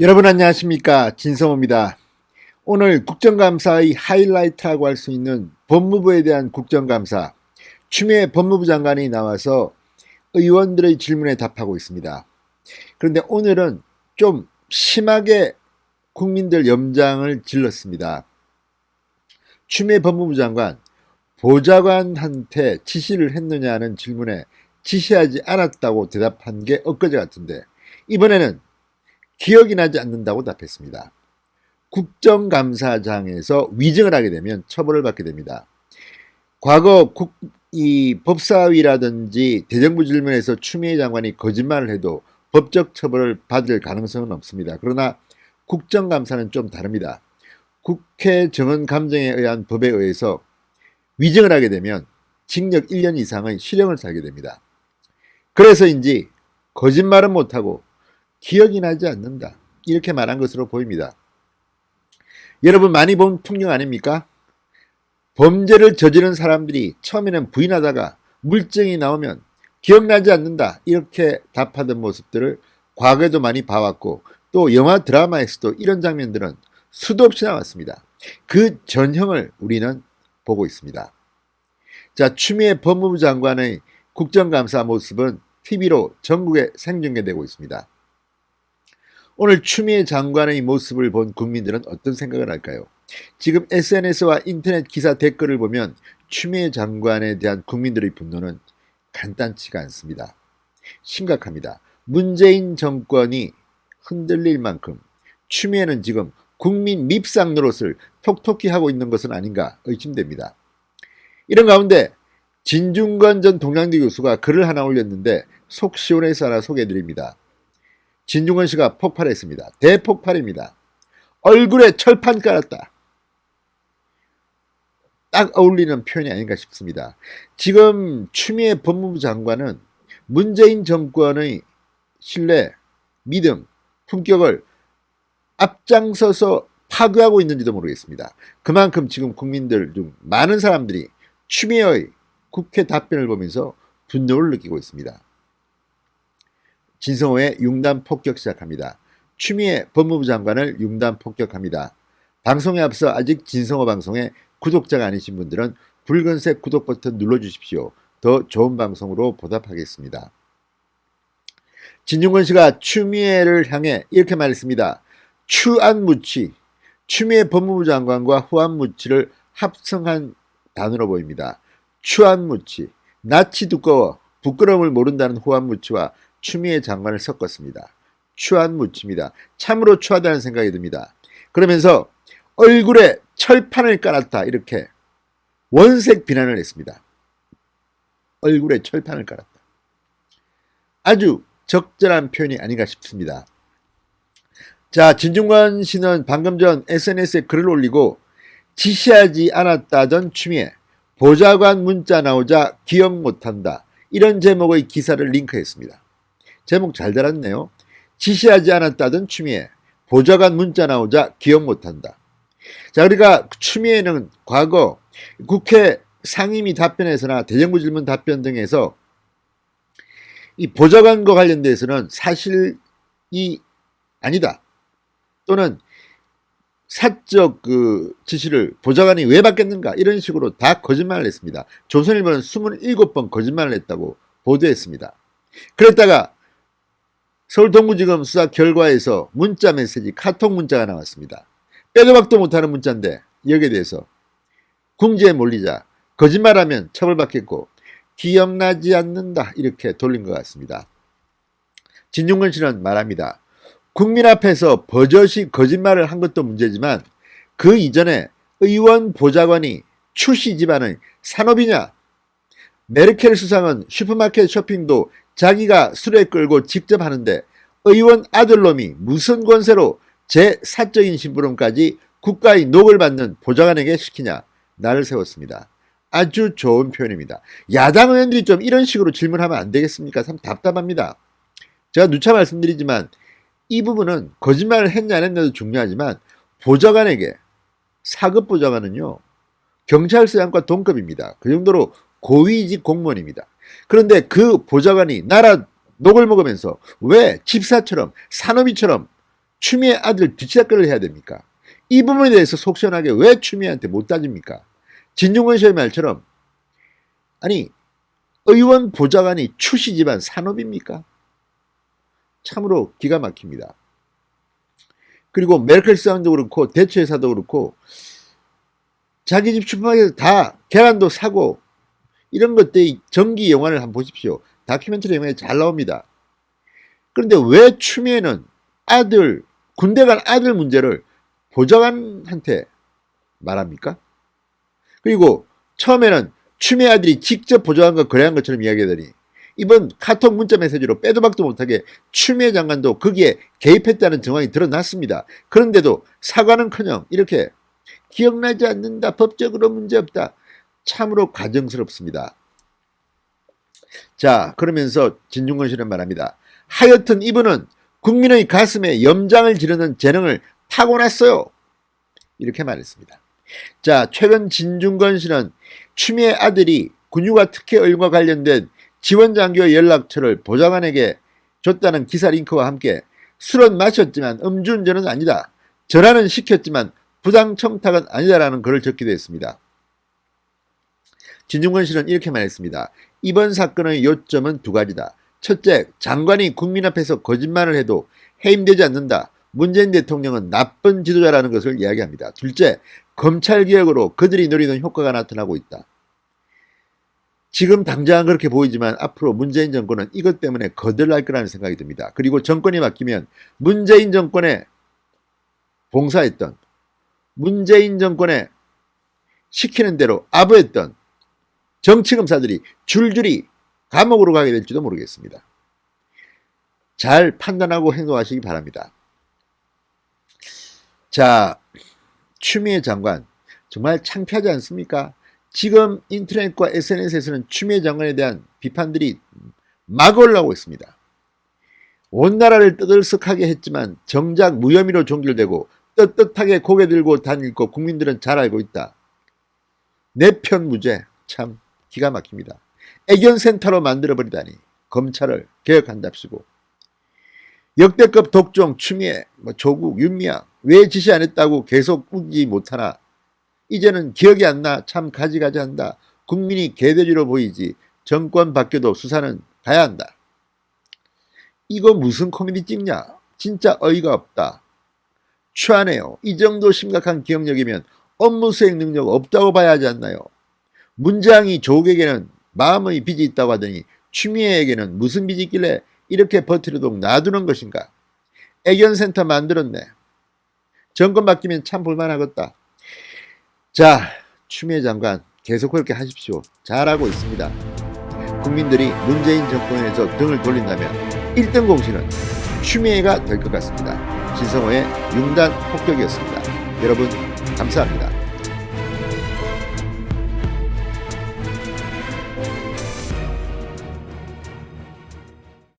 여러분 안녕하십니까 진성호입니다. 오늘 국정감사의 하이라이트라고 할 수 있는 법무부에 대한 국정감사 추미애 법무부 장관이 나와서 의원들의 질문에 답하고 있습니다. 그런데 오늘은 좀 심하게 국민들 염장을 질렀습니다. 추미애 법무부 장관 보좌관한테 지시를 했느냐는 질문에 지시하지 않았다고 대답한 게 엊그제 같은데 이번에는 기억이 나지 않는다고 답했습니다. 국정감사장에서 위증을 하게 되면 처벌을 받게 됩니다. 과거 국, 이 법사위라든지 대정부 질문에서 추미애 장관이 거짓말을 해도 법적 처벌을 받을 가능성은 없습니다. 그러나 국정감사는 좀 다릅니다. 국회 정원 감정에 의한 법에 의해서 위증을 하게 되면 징역 1년 이상의 실형을 살게 됩니다. 그래서인지 거짓말은 못하고 기억이 나지 않는다. 이렇게 말한 것으로 보입니다. 여러분 많이 본 풍경 아닙니까? 범죄를 저지른 사람들이 처음에는 부인하다가 물증이 나오면 기억나지 않는다. 이렇게 답하던 모습들을 과거에도 많이 봐왔고 또 영화 드라마에서도 이런 장면들은 수도 없이 나왔습니다. 그 전형을 우리는 보고 있습니다. 자, 추미애 법무부 장관의 국정감사 모습은 TV로 전국에 생중계되고 있습니다. 오늘 추미애 장관의 모습을 본 국민들은 어떤 생각을 할까요? 지금 SNS와 인터넷 기사 댓글을 보면 추미애 장관에 대한 국민들의 분노는 간단치가 않습니다. 심각합니다. 문재인 정권이 흔들릴 만큼 추미애는 지금 국민 밉상 노릇을 톡톡히 하고 있는 것은 아닌가 의심됩니다. 이런 가운데 진중권 전 동양대 교수가 글을 하나 올렸는데 속 시원해서 하나 소개해드립니다. 진중권 씨가 폭발했습니다. 대폭발입니다. 얼굴에 철판 깔았다. 딱 어울리는 표현이 아닌가 싶습니다. 지금 추미애 법무부 장관은 문재인 정권의 신뢰, 믿음, 품격을 앞장서서 파괴하고 있는지도 모르겠습니다. 그만큼 지금 국민들 중 많은 사람들이 추미애의 국회 답변을 보면서 분노를 느끼고 있습니다. 진성호의 융단 폭격 시작합니다. 추미애 법무부 장관을 융단 폭격합니다. 방송에 앞서 아직 진성호 방송에 구독자가 아니신 분들은 붉은색 구독 버튼 눌러주십시오. 더 좋은 방송으로 보답하겠습니다. 진중권 씨가 추미애를 향해 이렇게 말했습니다. 추안무치, 추미애 법무부 장관과 후안무치를 합성한 단어로 보입니다. 추안무치, 낯이 두꺼워 부끄러움을 모른다는 후안무치와 추미애 장관을 섞었습니다. 추안무치입니다. 참으로 추하다는 생각이 듭니다. 그러면서 얼굴에 철판을 깔았다 이렇게 원색 비난을 했습니다. 얼굴에 철판을 깔았다. 아주 적절한 표현이 아닌가 싶습니다. 자, 진중관 씨는 방금 전 SNS에 글을 올리고 지시하지 않았다던 추미애 보좌관 문자 나오자 기억 못한다. 이런 제목의 기사를 링크했습니다. 제목 잘 달았네요. 지시하지 않았다던 추미애 보좌관 문자 나오자 기억 못한다. 자, 그러니까 추미애는 과거 국회 상임위 답변에서나 대정부 질문 답변 등에서 이 보좌관과 관련돼서는 사실이 아니다. 또는 사적 그 지시를 보좌관이 왜 받겠는가 이런 식으로 다 거짓말을 했습니다. 조선일보는 27번 거짓말을 했다고 보도했습니다. 그랬다가 서울 동부지검 수사 결과에서 문자 메시지 카톡 문자가 나왔습니다. 빼도 박도 못하는 문자인데 여기에 대해서 궁지에 몰리자 거짓말하면 처벌받겠고 기억나지 않는다 이렇게 돌린 것 같습니다. 진중근 씨는 말합니다. 국민 앞에서 버젓이 거짓말을 한 것도 문제지만 그 이전에 의원 보좌관이 출시 집안의 산업이냐? 메르켈 수상은 슈퍼마켓 쇼핑도 자기가 수레 끌고 직접 하는데 의원 아들놈이 무슨 권세로 제 사적인 심부름까지 국가의 녹을 받는 보좌관에게 시키냐? 나를 세웠습니다. 아주 좋은 표현입니다. 야당 의원들이 좀 이런 식으로 질문하면 안 되겠습니까? 참 답답합니다. 제가 누차 말씀드리지만 이 부분은 거짓말을 했냐 안 했냐도 중요하지만 보좌관에게 사급 보좌관은요 경찰서장과 동급입니다. 그 정도로 고위직 공무원입니다. 그런데 그 보좌관이 나라 녹을 먹으면서 왜 집사처럼 산업이처럼 추미애 아들 뒤치다거리를 해야 됩니까? 이 부분에 대해서 속 시원하게 왜 추미애한테 못 따집니까? 진중권 씨의 말처럼 아니 의원 보좌관이 추시 집안 산업입니까? 참으로 기가 막힙니다. 그리고 메르켈 사운도 그렇고 대처회사도 그렇고 자기 집 슈퍼마켓에서 다 계란도 사고 이런 것들이 전기 영화를 한번 보십시오. 다큐멘터리 영화에 잘 나옵니다. 그런데 왜 추미애는 아들 군대 간 아들 문제를 보좌관한테 말합니까? 그리고 처음에는 추미애 아들이 직접 보좌관과 거래한 것처럼 이야기하더니 이번 카톡 문자 메시지로 빼도 박도 못하게 추미애 장관도 거기에 개입했다는 정황이 드러났습니다. 그런데도 사과는커녕 이렇게 기억나지 않는다. 법적으로 문제없다. 참으로 가정스럽습니다. 자 그러면서 진중권 씨는 말합니다. 하여튼 이분은 국민의 가슴에 염장을 지르는 재능을 타고났어요. 이렇게 말했습니다. 자, 최근 진중권 씨는 추미애 아들이 군유가 특혜 의혹과 관련된 지원장교 연락처를 보좌관에게 줬다는 기사 링크와 함께 술은 마셨지만 음주운전은 아니다. 전화는 시켰지만 부당 청탁은 아니다라는 글을 적기도 했습니다. 진중권 씨는 이렇게 말했습니다. 이번 사건의 요점은 두 가지다. 첫째, 장관이 국민 앞에서 거짓말을 해도 해임되지 않는다. 문재인 대통령은 나쁜 지도자라는 것을 이야기합니다. 둘째, 검찰 개혁으로 그들이 노리는 효과가 나타나고 있다. 지금 당장 그렇게 보이지만 앞으로 문재인 정권은 이것 때문에 거들날 거라는 생각이 듭니다. 그리고 정권이 바뀌면 문재인 정권에 봉사했던 문재인 정권에 시키는 대로 아부했던 정치검사들이 줄줄이 감옥으로 가게 될지도 모르겠습니다. 잘 판단하고 행동하시기 바랍니다. 자, 추미애 장관 정말 창피하지 않습니까? 지금 인터넷과 SNS에서는 추미애 장관에 대한 비판들이 막 올라오고 있습니다. 온 나라를 떠들썩하게 했지만 정작 무혐의로 종결되고 떳떳하게 고개 들고 다닐 거 국민들은 잘 알고 있다. 내 편 무죄 참 기가 막힙니다. 애견센터로 만들어버리다니 검찰을 개혁한답시고 역대급 독종 추미애 뭐 조국 윤미향 왜 지시 안 했다고 계속 우기 못하나 이제는 기억이 안 나 참 가지가지 한다. 국민이 개돼지로 보이지 정권 바뀌어도 수사는 가야 한다. 이거 무슨 코미디 찍냐? 진짜 어이가 없다. 추하네요. 이 정도 심각한 기억력이면 업무 수행 능력 없다고 봐야 하지 않나요? 문장이 조국에게는 마음의 빚이 있다고 하더니 추미애에게는 무슨 빚이 있길래 이렇게 버티려도 놔두는 것인가? 애견센터 만들었네. 정권 바뀌면 참 볼만하겠다. 자, 추미애 장관 계속 그렇게 하십시오. 잘하고 있습니다. 국민들이 문재인 정권에서 등을 돌린다면 1등 공신은 추미애가 될 것 같습니다. 진성호의 융단 폭격이었습니다. 여러분 감사합니다.